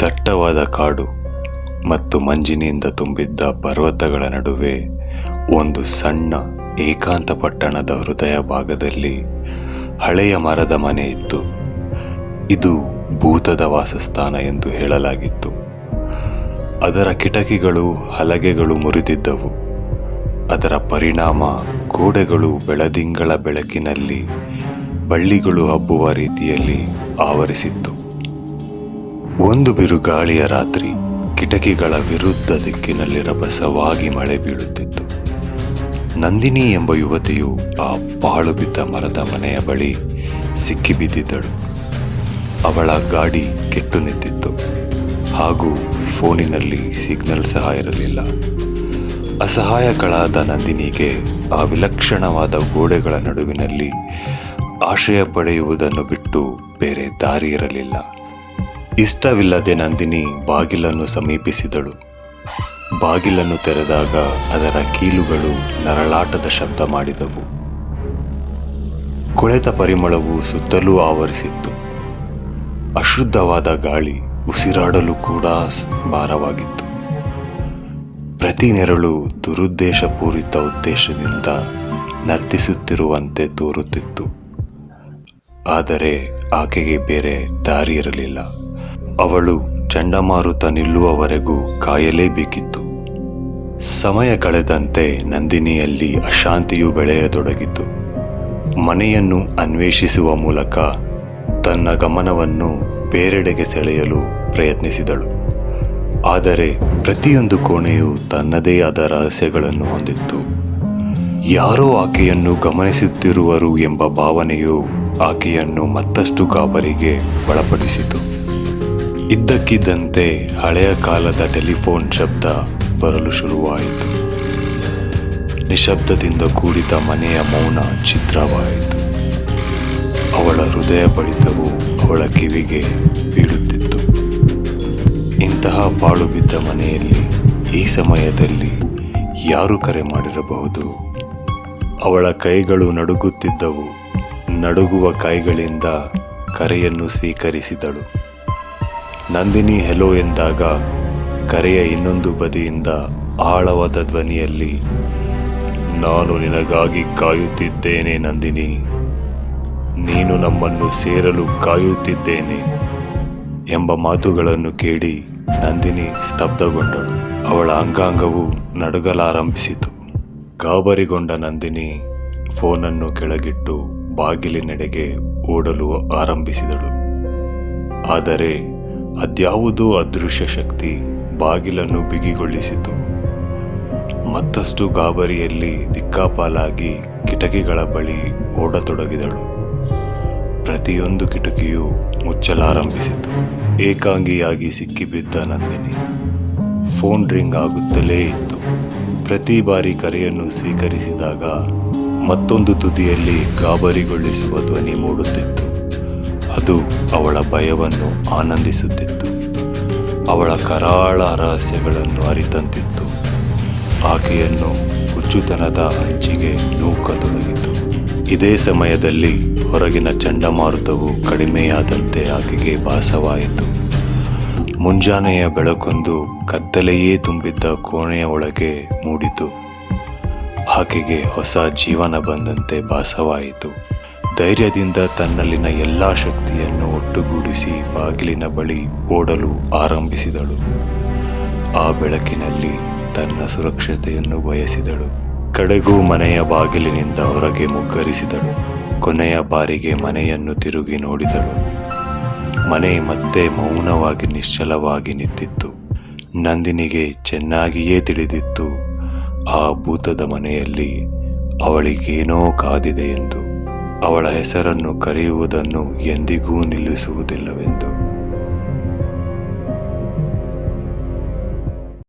ದಟ್ಟವಾದ ಕಾಡು ಮತ್ತು ಮಂಜಿನಿಂದ ತುಂಬಿದ್ದ ಪರ್ವತಗಳ ನಡುವೆ ಒಂದು ಸಣ್ಣ ಏಕಾಂತ ಪಟ್ಟಣದ ಹೃದಯ ಭಾಗದಲ್ಲಿ ಹಳೆಯ ಮರದ ಮನೆ ಇತ್ತು. ಇದು ಭೂತದ ವಾಸಸ್ಥಾನ ಎಂದು ಹೇಳಲಾಗಿತ್ತು. ಅದರ ಕಿಟಕಿಗಳು, ಹಲಗೆಗಳು ಮುರಿದಿದ್ದವು. ಅದರ ಪರಿಣಾಮ ಗೋಡೆಗಳು ಬೆಳದಿಂಗಳ ಬೆಳಕಿನಲ್ಲಿ ಬಳ್ಳಿಗಳು ಹಬ್ಬುವ ರೀತಿಯಲ್ಲಿ ಆವರಿಸಿತ್ತು. ಒಂದು ಬಿರುಗಾಳಿಯ ರಾತ್ರಿ ಕಿಟಕಿಗಳ ವಿರುದ್ಧ ದಿಕ್ಕಿನಲ್ಲಿ ರಭಸವಾಗಿ ಮಳೆ ಬೀಳುತ್ತಿತ್ತು. ನಂದಿನಿ ಎಂಬ ಯುವತಿಯು ಆ ಪಾಳು ಬಿದ್ದ ಮರದ ಮನೆಯ ಬಳಿ ಸಿಕ್ಕಿಬಿದ್ದಿದ್ದಳು ಅವಳ ಗಾಡಿ ಕೆಟ್ಟು ನಿಂತಿತ್ತು. ಹಾಗೂ ಫೋನಿನಲ್ಲಿ ಸಿಗ್ನಲ್ ಸಹ ಇರಲಿಲ್ಲ. ಅಸಹಾಯಕಳಾದ ನಂದಿನಿಗೆ ಆ ವಿಲಕ್ಷಣವಾದ ಗೋಡೆಗಳ ನಡುವಿನಲ್ಲಿ ಆಶ್ರಯ ಪಡೆಯುವುದನ್ನು ಬಿಟ್ಟು ಬೇರೆ ದಾರಿ ಇರಲಿಲ್ಲ. ಇಷ್ಟವಿಲ್ಲದೆ ನಂದಿನಿ ಬಾಗಿಲನ್ನು ಸಮೀಪಿಸಿದಳು. ಬಾಗಿಲನ್ನು ತೆರೆದಾಗ ಅದರ ಕೀಲುಗಳು ನರಳಾಟದ ಶಬ್ದ ಮಾಡಿದವು. ಕೊಳೆತ ಪರಿಮಳವು ಸುತ್ತಲೂ ಆವರಿಸಿತ್ತು. ಅಶುದ್ಧವಾದ ಗಾಳಿ ಉಸಿರಾಡಲು ಕೂಡ ಭಾರವಾಗಿತ್ತು. ಪ್ರತಿ ನೆರಳು ದುರುದ್ದೇಶಪೂರಿತ ಉದ್ದೇಶದಿಂದ ನರ್ತಿಸುತ್ತಿರುವಂತೆ ತೋರುತ್ತಿತ್ತು. ಆದರೆ ಆಕೆಗೆ ಬೇರೆ ದಾರಿ ಇರಲಿಲ್ಲ ಅವಳು ಚಂಡಮಾರುತ ನಿಲ್ಲುವವರೆಗೂ ಕಾಯಲೇಬೇಕಿತ್ತು. ಸಮಯ ಕಳೆದಂತೆ ನಂದಿನಿಯಲ್ಲಿ ಅಶಾಂತಿಯು ಬೆಳೆಯತೊಡಗಿತು. ಮನೆಯನ್ನು ಅನ್ವೇಷಿಸುವ ಮೂಲಕ ತನ್ನ ಗಮನವನ್ನು ಬೇರೆಡೆಗೆ ಸೆಳೆಯಲು ಪ್ರಯತ್ನಿಸಿದಳು. ಆದರೆ ಪ್ರತಿಯೊಂದು ಕೋಣೆಯು ತನ್ನದೇ ಆದ ರಹಸ್ಯಗಳನ್ನು ಹೊಂದಿತ್ತು. ಯಾರೋ ಆಕೆಯನ್ನು ಗಮನಿಸುತ್ತಿರುವರು ಎಂಬ ಭಾವನೆಯು ಆಕೆಯನ್ನು ಮತ್ತಷ್ಟು ಗಾಬರಿಗೆ ಒಳಪಡಿಸಿತು. ಇದ್ದಕ್ಕಿದ್ದಂತೆ ಹಳೆಯ ಕಾಲದ ಟೆಲಿಫೋನ್ ಶಬ್ದ ಬರಲು ಶುರುವಾಯಿತು. ನಿಶಬ್ದದಿಂದ ಕೂಡಿದ ಮನೆಯ ಮೌನ ಚಿತ್ರವಾಯಿತು ಅವಳ ಹೃದಯ ಬಡಿತವು ಅವಳ ಕಿವಿಗೆ ಬೀಳುತ್ತಿತ್ತು. ಇಂತಹ ಪಾಳು ಬಿದ್ದ ಮನೆಯಲ್ಲಿ ಈ ಸಮಯದಲ್ಲಿ ಯಾರು ಕರೆ ಮಾಡಿರಬಹುದು? ಅವಳ ಕೈಗಳು ನಡುಗುತ್ತಿದ್ದವು. ನಡುಗುವ ಕೈಗಳಿಂದ ಕರೆಯನ್ನು ಸ್ವೀಕರಿಸಿದಳು. ನಂದಿನಿ ಹೆಲೋ ಎಂದಾಗ ಕರೆಯ ಇನ್ನೊಂದು ಬದಿಯಿಂದ ಆಳವಾದ ಧ್ವನಿಯಲ್ಲಿ, ನಾನು ನಿನಗಾಗಿ ಕಾಯುತ್ತಿದ್ದೇನೆ ನಂದಿನಿ. ನೀನು ನಮ್ಮನ್ನು ಸೇರಲು ಕಾಯುತ್ತಿದ್ದೇನೆ ಎಂಬ ಮಾತುಗಳನ್ನು ಕೇಳಿ ನಂದಿನಿ ಸ್ತಬ್ಧಗೊಂಡಳು. ಅವಳ ಅಂಗಾಂಗವು ನಡುಗಲಾರಂಭಿಸಿತು. ಗಾಬರಿಗೊಂಡ ನಂದಿನಿ ಫೋನನ್ನು ಕೆಳಗಿಟ್ಟು ಬಾಗಿಲಿನೆಡೆಗೆ ಓಡಲು ಆರಂಭಿಸಿದಳು. ಆದರೆ ಅದ್ಯಾವುದೋ ಅದೃಶ್ಯ ಶಕ್ತಿ ಬಾಗಿಲನ್ನು ಬಿಗಿಗೊಳಿಸಿತು. ಮತ್ತಷ್ಟು ಗಾಬರಿಯಲ್ಲಿ ದಿಕ್ಕಾಪಾಲಾಗಿ ಕಿಟಕಿಗಳ ಬಳಿ ಓಡತೊಡಗಿದಳು. ಪ್ರತಿಯೊಂದು ಕಿಟಕಿಯೂ ಮುಚ್ಚಲಾರಂಭಿಸಿತು. ಏಕಾಂಗಿಯಾಗಿ ಸಿಕ್ಕಿಬಿದ್ದ ನಂದಿನಿ. ಫೋನ್ ರಿಂಗ್ ಆಗುತ್ತಲೇ ಇತ್ತು. ಪ್ರತಿ ಬಾರಿ ಕರೆಯನ್ನು ಸ್ವೀಕರಿಸಿದಾಗ ಮತ್ತೊಂದು ತುದಿಯಲ್ಲಿ ಗಾಬರಿಗೊಳಿಸುವ ಧ್ವನಿ ಮೂಡುತ್ತಿತ್ತು. ಅದು ಅವಳ ಭಯವನ್ನು ಆನಂದಿಸುತ್ತಿತ್ತು. ಅವಳ ಕರಾಳ ರಹಸ್ಯಗಳನ್ನು ಅರಿತಂತಿತ್ತು. ಆಕೆಯನ್ನು ಹುಚ್ಚುತನದ ಹಂಚಿಗೆ ನೂಕತೊಡಗಿತು. ಇದೇ ಸಮಯದಲ್ಲಿ ಹೊರಗಿನ ಚಂಡಮಾರುತವು ಕಡಿಮೆಯಾದಂತೆ ಆಕೆಗೆ ಭಾಸವಾಯಿತು. ಮುಂಜಾನೆಯ ಬೆಳಕೊಂದು ಕತ್ತಲೆಯೇ ತುಂಬಿದ್ದ ಕೋಣೆಯ ಒಳಗೆ ಮೂಡಿತು. ಆಕೆಗೆ ಹೊಸ ಜೀವನ ಬಂದಂತೆ ಭಾಸವಾಯಿತು. ಧೈರ್ಯದಿಂದ ತನ್ನಲ್ಲಿನ ಎಲ್ಲಾ ಶಕ್ತಿಯನ್ನು ಒಟ್ಟುಗೂಡಿಸಿ ಬಾಗಿಲಿನ ಬಳಿ ಓಡಲು ಆರಂಭಿಸಿದಳು. ಆ ಬೆಳಕಿನಲ್ಲಿ ತನ್ನ ಸುರಕ್ಷತೆಯನ್ನು ಬಯಸಿದಳು. ಕಡೆಗೂ ಮನೆಯ ಬಾಗಿಲಿನಿಂದ ಹೊರಗೆ ಮುಗ್ಗರಿಸಿದಳು. ಕೊನೆಯ ಬಾರಿಗೆ ಮನೆಯನ್ನು ತಿರುಗಿ ನೋಡಿದಳು. ಮನೆ ಮತ್ತೆ ಮೌನವಾಗಿ ನಿಶ್ಚಲವಾಗಿ ನಿಂತಿತ್ತು. ನಂದಿನಿಗೆ ಚೆನ್ನಾಗಿಯೇ ತಿಳಿದಿತ್ತು. ಆ ಭೂತದ ಮನೆಯಲ್ಲಿ ಅವಳಿಗೇನೋ ಕಾದಿದೆ ಎಂದು. ಅವಳ ಹೆಸರನ್ನು ಕರೆಯುವುದನ್ನು ಎಂದಿಗೂ ನಿಲ್ಲಿಸುವುದಿಲ್ಲವೆಂದು.